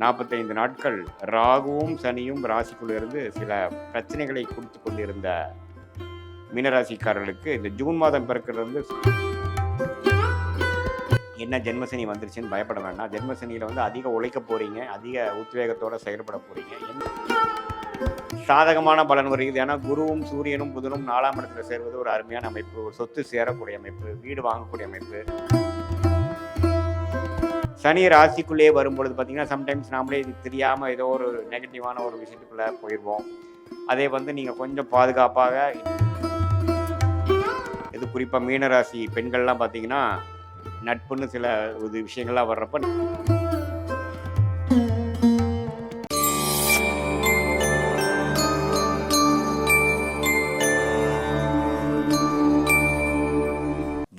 நாற்பத்தைந்து நாட்கள் ராகுவும் சனியும் ராசிக்குள்ளிருந்து சில பிரச்சனைகளை கொடுத்து கொண்டிருந்த மீனராசிக்காரர்களுக்கு இந்த ஜூன் மாதம் பிறக்கிறது வந்து என்ன ஜென்மசனி வந்துருச்சுன்னு பயப்பட வேண்டாம். ஜென்மசனியில் வந்து அதிக உழைக்க போகிறீங்க அதிக உத்வேகத்தோடு செயல்பட போகிறீங்க சாதகமான பலன் வருகிறது? ஏன்னா குருவும் சூரியனும் புதனும் நாலாம் இடத்துல சேர்வது ஒரு அருமையான அமைப்பு. ஒரு சொத்து சேரக்கூடிய அமைப்பு. வீடு வாங்கக்கூடிய அமைப்பு. சனி ராசிக்குள்ளேயே வரும்பொழுது பார்த்தீங்கன்னா சம்டைம்ஸ் நாமளே இது தெரியாமல் ஏதோ ஒரு நெகட்டிவான ஒரு விஷயத்துக்குள்ளே போயிடுவோம். அதே வந்து நீங்கள் கொஞ்சம் பாதுகாப்பாக இது குறிப்பாக மீனராசி பெண்கள்லாம் பார்த்தீங்கன்னா நட்புன்னு சில இது விஷயங்கள்லாம் வர்றப்ப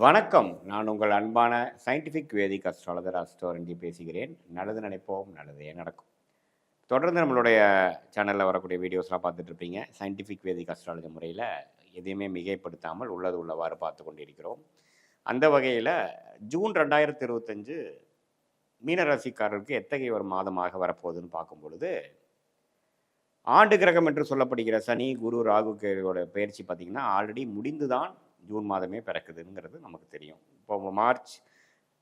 வணக்கம். நான் உங்கள் அன்பான சயின்டிஃபிக் வேதிக் அஸ்ட்ராலஜர் அஸ்டோரஞ்சி பேசுகிறேன். நல்லது நினைப்போம் நல்லதே நடக்கும். தொடர்ந்து நம்மளுடைய சேனலில் வரக்கூடிய வீடியோஸ்லாம் பார்த்துட்ருப்பீங்க. சயின்டிஃபிக் வேதிக் அஸ்ட்ராலஜி முறையில் எதையுமே மிகைப்படுத்தாமல் உள்ளது உள்ளவாறு பார்த்து கொண்டிருக்கிறோம். அந்த வகையில் ஜூன் ரெண்டாயிரத்தி இருபத்தஞ்சு மீனராசிக்காரருக்கு எத்தகைய ஒரு மாதமாக வரப்போகுதுன்னு பார்க்கும் பொழுது ஆண்டு கிரகம் என்று சொல்லப்படுகிற சனி குரு ராகு கேதுவோட பயிற்சி பார்த்திங்கன்னா ஆல்ரெடி முடிந்து தான் ஜூன் மாதமே பிறக்குதுங்கிறது நமக்கு தெரியும். இப்போ மார்ச்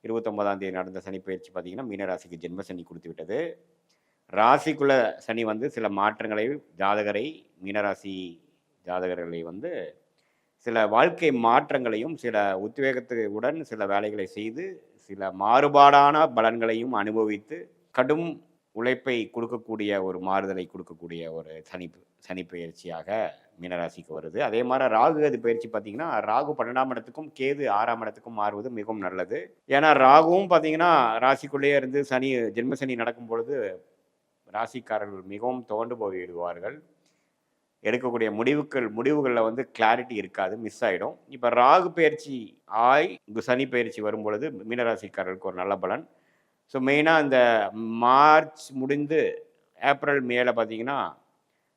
இருபத்தொன்பதாம் தேதி நடந்த சனி பயிற்சி பார்த்திங்கன்னா மீனராசிக்கு ஜென்ம சனி கொடுத்து விட்டது ராசிக்குள்ள சனி வந்து சில மாற்றங்களை ஜாதகரை மீனராசி ஜாதகர்களை வந்து சில வாழ்க்கை மாற்றங்களையும் சில உத்வேகத்துடன் சில வேலைகளை செய்து சில மாறுபாடான பலன்களையும் அனுபவித்து கடும் உழைப்பை கொடுக்கக்கூடிய ஒரு மாறுதலை கொடுக்கக்கூடிய ஒரு சனி சனி பயிற்சியாக மீனராசிக்கு வருது. அதே மாதிரி ராகு அது பயிற்சி பார்த்தீங்கன்னா ராகு பன்னெண்டாம் இடத்துக்கும் கேது ஆறாம் இடத்துக்கும் மாறுவது மிகவும் நல்லது. ஏன்னா ராகுவும் பார்த்தீங்கன்னா ராசிக்குள்ளேயே இருந்து சனி ஜென்ம சனி நடக்கும் பொழுது ராசிக்காரர்கள் மிகவும் துவண்டு போய்விடுவார்கள் எடுக்கக்கூடிய முடிவுகள் முடிவுகளில் வந்து கிளாரிட்டி இருக்காது மிஸ் ஆகிடும் இப்போ ராகு பயிற்சி ஆய் சனி பயிற்சி வரும் பொழுது மீனராசிக்காரர்களுக்கு ஒரு நல்ல பலன். ஸோ மெயினாக இந்த மார்ச் முடிந்து ஏப்ரல் மேலே பார்த்தீங்கன்னா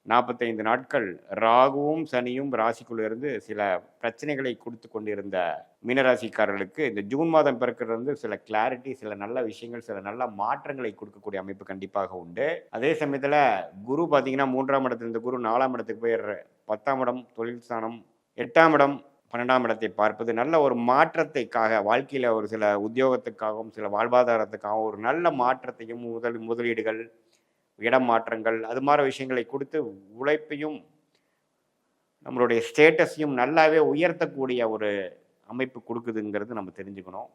நாற்பத்தைந்து நாட்கள் ராகுவும் சனியும் ராசிக்குள்ள இருந்து சில பிரச்சனைகளை கொடுத்து கொண்டிருந்த மீனராசிக்காரர்களுக்கு இந்த ஜூன் மாதம் பிறக்கிறது வந்து சில கிளாரிட்டி சில நல்ல விஷயங்கள் சில நல்ல மாற்றங்களை கொடுக்கக்கூடிய அமைப்பு கண்டிப்பாக உண்டு. அதே சமயத்தில் குரு பார்த்தீங்கன்னா மூன்றாம் இடத்துல இந்த குரு நாலாம் இடத்துக்கு போயிடுற பத்தாம் இடம் தொழில் ஸ்தானம் எட்டாம் இடம் பன்னெண்டாம் இடத்தை பார்ப்பது நல்ல ஒரு மாற்றத்தைக்காக வாழ்க்கையில் ஒரு சில உத்தியோகத்துக்காகவும் சில வாழ்வாதாரத்துக்காகவும் ஒரு நல்ல மாற்றத்தையும் முதல் முதலீடுகள் இடம் மாற்றங்கள் அது மாதிரி விஷயங்களை கொடுத்து உழைப்பையும் நம்மளுடைய ஸ்டேட்டஸையும் நல்லாவே உயர்த்தக்கூடிய ஒரு அமைப்பு கொடுக்குதுங்கிறது நம்ம தெரிஞ்சுக்கணும்.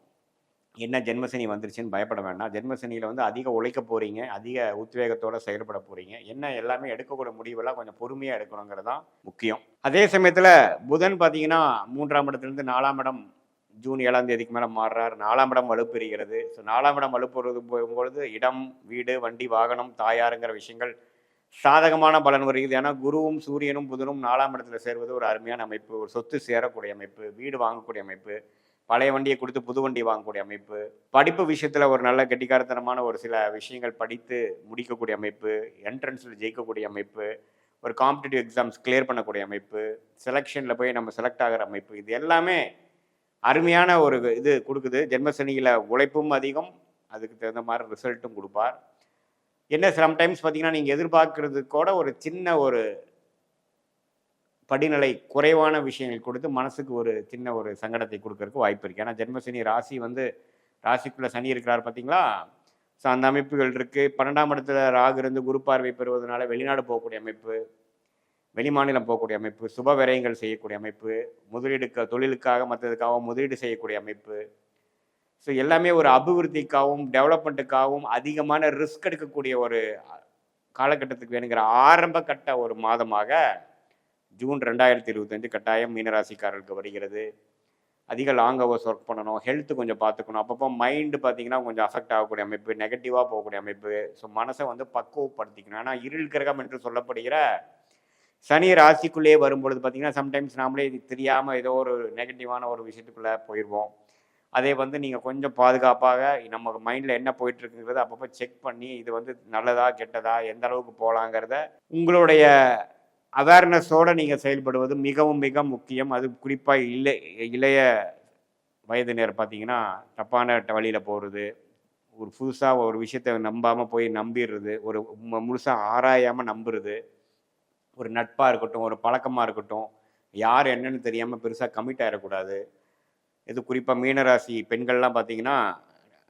என்ன ஜென்மசனி வந்துருச்சுன்னு பயப்பட வேண்டாம். ஜென்மசனியில் வந்து அதிக உழைக்க போகிறீங்க அதிக உத்வேகத்தோடு செயல்பட போகிறீங்க என்ன எல்லாமே எடுக்கக்கூடிய முடிவெல்லாம் கொஞ்சம் பொறுமையாக எடுக்கணுங்கிறது தான் முக்கியம். அதே சமயத்தில் புதன் பார்த்தீங்கன்னா மூன்றாம் இடத்துலேருந்து நாலாம் இடம் ஜூன் ஏழாம் தேதிக்கு மேலே மாறுறார். நாலாம் இடம் வலுப்பெறுகிறது ஸோ நாலாம் இடம் வலுப்பெறுவது போகும்பொழுது இடம் வீடு வண்டி வாகனம் தாயாருங்கிற விஷயங்கள் சாதகமான பலன் வருகிறது. ஏன்னா குருவும் சூரியனும் புதனும் நாலாம் இடத்துல சேர்வது ஒரு அருமையான அமைப்பு. ஒரு சொத்து சேரக்கூடிய அமைப்பு வீடு வாங்கக்கூடிய அமைப்பு. பழைய வண்டியை கொடுத்து புது வண்டி வாங்கக்கூடிய அமைப்பு படிப்பு விஷயத்தில் ஒரு நல்ல கெட்டிக்காரத்தனமான ஒரு சில விஷயங்கள் படித்து முடிக்கக்கூடிய அமைப்பு என்ட்ரன்ஸில் ஜெயிக்கக்கூடிய அமைப்பு ஒரு காம்படிட்டிவ் எக்ஸாம்ஸ் கிளியர் பண்ணக்கூடிய அமைப்பு செலெக்ஷனில் போய் நம்ம செலக்ட் ஆகிற அமைப்பு இது எல்லாமே அருமையான ஒரு இது கொடுக்குது. ஜென்மசனியில் உழைப்பும் அதிகம் அதுக்கு தகுந்த மாதிரி ரிசல்ட்டும் கொடுப்பார். என்ன சம்டைம்ஸ் பார்த்தீங்கன்னா நீங்கள் எதிர்பார்க்கறது கூட ஒரு சின்ன ஒரு படிநிலை குறைவான விஷயங்கள் கொடுத்து மனசுக்கு ஒரு சின்ன ஒரு சங்கடத்தை கொடுக்கறதுக்கு வாய்ப்பு இருக்குது ஏன்னா ஜென்மசனி ராசி வந்து ராசிக்குள்ளே சனி இருக்கிறார் பார்த்தீங்களா? ஸோ அந்த அமைப்புகள் இருக்குது பன்னெண்டாம் இடத்துல ராகு இருந்து குரு பார்வை பெறுவதனால வெளிநாடு போகக்கூடிய அமைப்பு வெளிமாநிலம் போகக்கூடிய அமைப்பு சுப விரயங்கள் செய்யக்கூடிய அமைப்பு முதலீடுக்க தொழிலுக்காக மற்றதுக்காகவும் முதலீடு செய்யக்கூடிய அமைப்பு. ஸோ எல்லாமே ஒரு அபிவிருத்திக்காகவும் டெவலப்மெண்ட்டுக்காகவும் அதிகமான ரிஸ்க் எடுக்கக்கூடிய ஒரு காலகட்டத்துக்கு வேணுங்கிற ஆரம்ப கட்ட ஒரு மாதமாக ஜூன் ரெண்டாயிரத்தி இருபத்தஞ்சு கட்டாயம் மீனராசிக்காரர்களுக்கு வருகிறது. அதிக லாங் ஹவர்ஸ் ஒர்க் பண்ணணும். ஹெல்த் கொஞ்சம் பார்த்துக்கணும். அப்பப்போ மைண்டு பார்த்தீங்கன்னா கொஞ்சம் அஃபெக்ட் ஆகக்கூடிய அமைப்பு நெகட்டிவாக போகக்கூடிய அமைப்பு. ஸோ மனசை வந்து பக்குவப்படுத்திக்கணும். ஆனால் இருள் கிரகம் என்று சொல்லப்படுகிற சனி ராசிக்குள்ளேயே வரும்பொழுது பார்த்தீங்கன்னா சம்டைம்ஸ் நாமளே இது தெரியாமல் ஏதோ ஒரு நெகட்டிவான ஒரு விஷயத்துக்குள்ளே போயிடுவோம் அதே வந்து நீங்கள் கொஞ்சம் பாதுகாப்பாக நம்ம மைண்டில் என்ன போயிட்டுருக்குங்கிறத அப்பப்போ செக் பண்ணி இது வந்து நல்லதா கெட்டதா எந்த அளவுக்கு போகலாங்கிறத உங்களுடைய அவேர்னஸோடு நீங்கள் செயல்படுவது மிகவும் மிக முக்கியம். அது குறிப்பாக இல்லை இளைய வயதினர் பார்த்தீங்கன்னா தப்பான வழியில் போகிறது ஒரு புதுசாக ஒரு விஷயத்தை நம்பாமல் போய் நம்பிடுறது ஒரு முழுசாக ஆராயாமல் நம்புறது ஒரு நட்பாக இருக்கட்டும் ஒரு பழக்கமாக இருக்கட்டும் யார் என்னன்னு தெரியாமல் பெருசாக கமிட் ஆகிடக்கூடாது இது குறிப்பாக மீனராசி பெண்கள்லாம் பார்த்தீங்கன்னா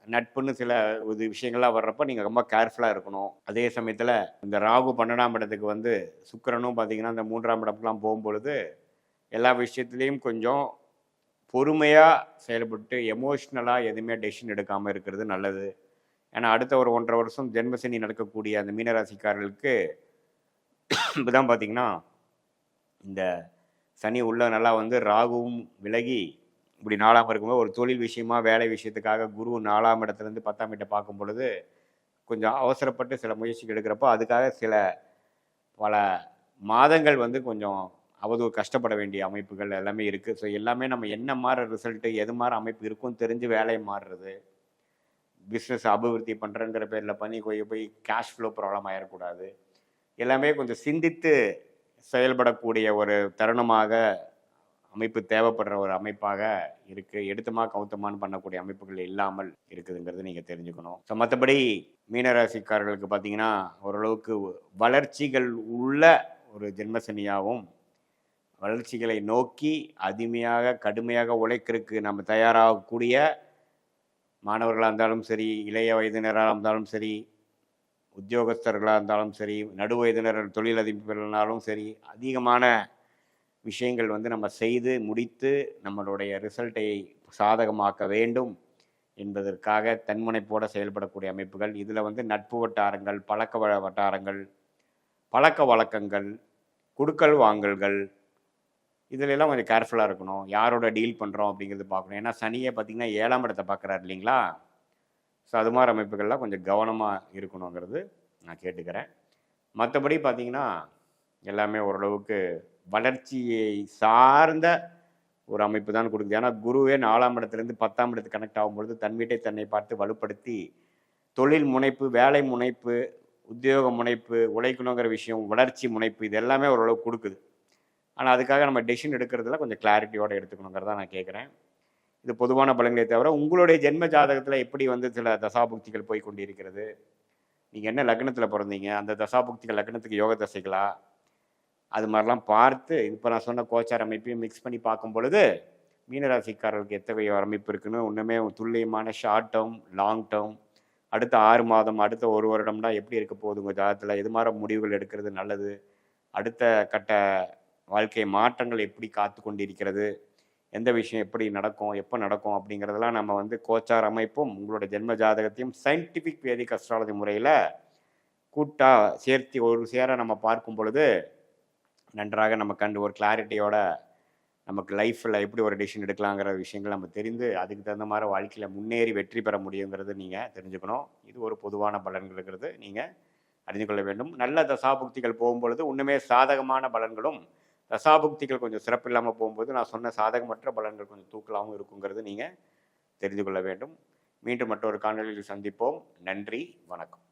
நட்புன்னு சில இது விஷயங்கள்லாம் வர்றப்போ நீங்கள் ரொம்ப கேர்ஃபுல்லாக இருக்கணும். அதே சமயத்தில் இந்த ராகு பன்னெண்டாம் இடத்துக்கு வந்து சுக்கிரனும் பார்த்தீங்கன்னா இந்த மூன்றாம் இடத்துக்குலாம் போகும்பொழுது எல்லா விஷயத்துலேயும் கொஞ்சம் பொறுமையாக செயல்பட்டு எமோஷ்னலாக எதுவுமே டெசிஷன் எடுக்காமல் இருக்கிறது நல்லது. ஏன்னா அடுத்த ஒரு ஒன்றரை வருஷம் ஜென்மசனி நடக்கக்கூடிய அந்த மீனராசிக்காரர்களுக்கு இப்போதான் பார்த்தீங்கன்னா இந்த சனி உள்ள நல்லா வந்து ராகுவும் விலகி இப்படி நாலாம் இருக்கும்போது ஒரு தொழில் விஷயமா வேலை விஷயத்துக்காக குரு நாலாம் இடத்துலேருந்து பத்தாம் இடத்தை பார்க்கும் பொழுது கொஞ்சம் அவசரப்பட்டு சில முயற்சிகள் எடுக்கிறப்போ அதுக்காக சில பல மாதங்கள் வந்து கொஞ்சம் அவதூறு கஷ்டப்பட வேண்டிய அமைப்புகள் எல்லாமே இருக்குது ஸோ எல்லாமே நம்ம என்ன மாதிரி ரிசல்ட்டு எது மாதிரி அமைப்பு இருக்கும்னு தெரிஞ்சு வேலையை மாறுறது. பிஸ்னஸ் அபிவிருத்தி பண்ணுறேங்கிற பேரில் பண்ணி போய் போய் கேஷ் ஃப்ளோ ப்ராப்ளம் ஆகிடக்கூடாது எல்லாமே கொஞ்சம் சிந்தித்து செயல்படக்கூடிய ஒரு தருணமாக அமைப்பு தேவைப்படுற ஒரு அமைப்பாக இருக்குது எடுத்துமா கவுத்தமானு பண்ணக்கூடிய அமைப்புகள் இல்லாமல் இருக்குதுங்கிறது நீங்கள் தெரிஞ்சுக்கணும். ஸோ மற்றபடி மீனராசிக்காரர்களுக்கு பார்த்தீங்கன்னா ஓரளவுக்கு வளர்ச்சிகள் உள்ள ஒரு ஜென்மசனியாகவும் வளர்ச்சிகளை நோக்கி அதிமையாக கடுமையாக உழைக்கிறதுக்கு நம்ம தயாராகக்கூடிய மாணவர்களாக இருந்தாலும் சரி இளைய வயதினராக இருந்தாலும் சரி உத்தியோகஸ்தர்களாக இருந்தாலும் சரி நடு வயதினர் தொழிலதிபர்களாலும் சரி அதிகமான விஷயங்கள் வந்து நம்ம செய்து முடித்து நம்மளுடைய ரிசல்ட்டை சாதகமாக்க வேண்டும் என்பதற்காக தன்முனைப்போடு செயல்படக்கூடிய அமைப்புகள். இதில் வந்து நட்பு வட்டாரங்கள் பழக்க வட்டாரங்கள் பழக்க வழக்கங்கள் குடுக்கல் வாங்கல்கள் இதிலெல்லாம் கொஞ்சம் கேர்ஃபுல்லாக இருக்கணும். யாரோட டீல் பண்ணுறோம் அப்படிங்கிறது பார்க்கணும். ஏன்னா சனியை பார்த்தீங்கன்னா ஏழாம் இடத்தை பார்க்குறாரு இல்லைங்களா? ஸோ அது மாதிரி அமைப்புகள்லாம் கொஞ்சம் கவனமாக இருக்கணுங்கிறது நான் கேட்டுக்கிறேன். மற்றபடி பார்த்திங்கன்னா எல்லாமே ஓரளவுக்கு வளர்ச்சியை சார்ந்த ஒரு அமைப்பு தான் கொடுக்குது. ஏன்னா குருவே நாலாம் இடத்துலேருந்து பத்தாம் இடத்துக்கு கனெக்ட் ஆகும்பொழுது தன் வீட்டை தன்னை பார்த்து வலுப்படுத்தி தொழில் முனைப்பு வேலை முனைப்பு உத்தியோக முனைப்பு உழைக்கணுங்கிற விஷயம் வளர்ச்சி முனைப்பு இது எல்லாமே ஓரளவுக்கு கொடுக்குது. ஆனால் அதுக்காக நம்ம டெசிஷன் எடுக்கிறதுல கொஞ்சம் கிளாரிட்டியோடு எடுத்துக்கணுங்கிறத நான் கேட்குறேன் இது பொதுவான பலன்களை தவிர உங்களுடைய ஜென்ம ஜாதகத்தில் எப்படி வந்து சில தசாபுக்திகள் போய் கொண்டிருக்கிறது? நீங்கள் என்ன லக்னத்தில் பிறந்தீங்க? அந்த தசாபுக்திகள் லக்னத்துக்கு யோக தசைகளா அது மாதிரிலாம் பார்த்து இப்போ நான் சொன்ன கோச்சார் அமைப்பையும் மிக்ஸ் பண்ணி பார்க்கும் பொழுது மீனராசிக்காரர்களுக்கு எத்தகைய அமைப்பு இருக்குன்னு ஒன்றுமே துல்லியமான ஷார்ட் டேர்ம் லாங் டேர்ம் அடுத்த ஆறு மாதம் அடுத்த ஒரு வருடம்னா எப்படி இருக்க போகுது உங்கள் ஜாதகத்தில்? எது மாதிரி முடிவுகள் எடுக்கிறது நல்லது? அடுத்த கட்ட வாழ்க்கை மாற்றங்கள் எப்படி காத்து கொண்டிருக்கிறது? எந்த விஷயம் எப்படி நடக்கும்? எப்போ நடக்கும்? அப்படிங்கிறதெல்லாம் நம்ம வந்து கோச்சார் அமைப்பும் உங்களோட ஜென்ம ஜாதகத்தையும் சயின்டிஃபிக் வேதிக் அஸ்ட்ராலஜி முறையில் கூட்டாக சேர்த்து ஒரு சேர நம்ம பார்க்கும் பொழுது நன்றாக நம்ம கண்டு ஒரு கிளாரிட்டியோட நமக்கு லைஃப்பில் எப்படி ஒரு டிசிஷன் எடுக்கலாங்கிற விஷயங்கள் நம்ம தெரிந்து அதுக்கு தகுந்த மாதிரி வாழ்க்கையில் முன்னேறி வெற்றி பெற முடியுங்கிறது நீங்கள் தெரிஞ்சுக்கணும். இது ஒரு பொதுவான பலன்களுங்கிறது நீங்கள் அறிந்து கொள்ள வேண்டும். நல்ல தசாபுக்திகள் போகும்பொழுது இன்னுமே சாதகமான பலன்களும் தசாபுக்திகள் கொஞ்சம் சிறப்பு இல்லாமல் போகும்போது நான் சொன்ன சாதகமற்ற பலன்கள் கொஞ்சம் தூக்கலாகவும் இருக்குங்கிறது நீங்கள் தெரிந்து கொள்ள வேண்டும். மீண்டும் மற்றொரு காணொலியில் சந்திப்போம். நன்றி. வணக்கம்.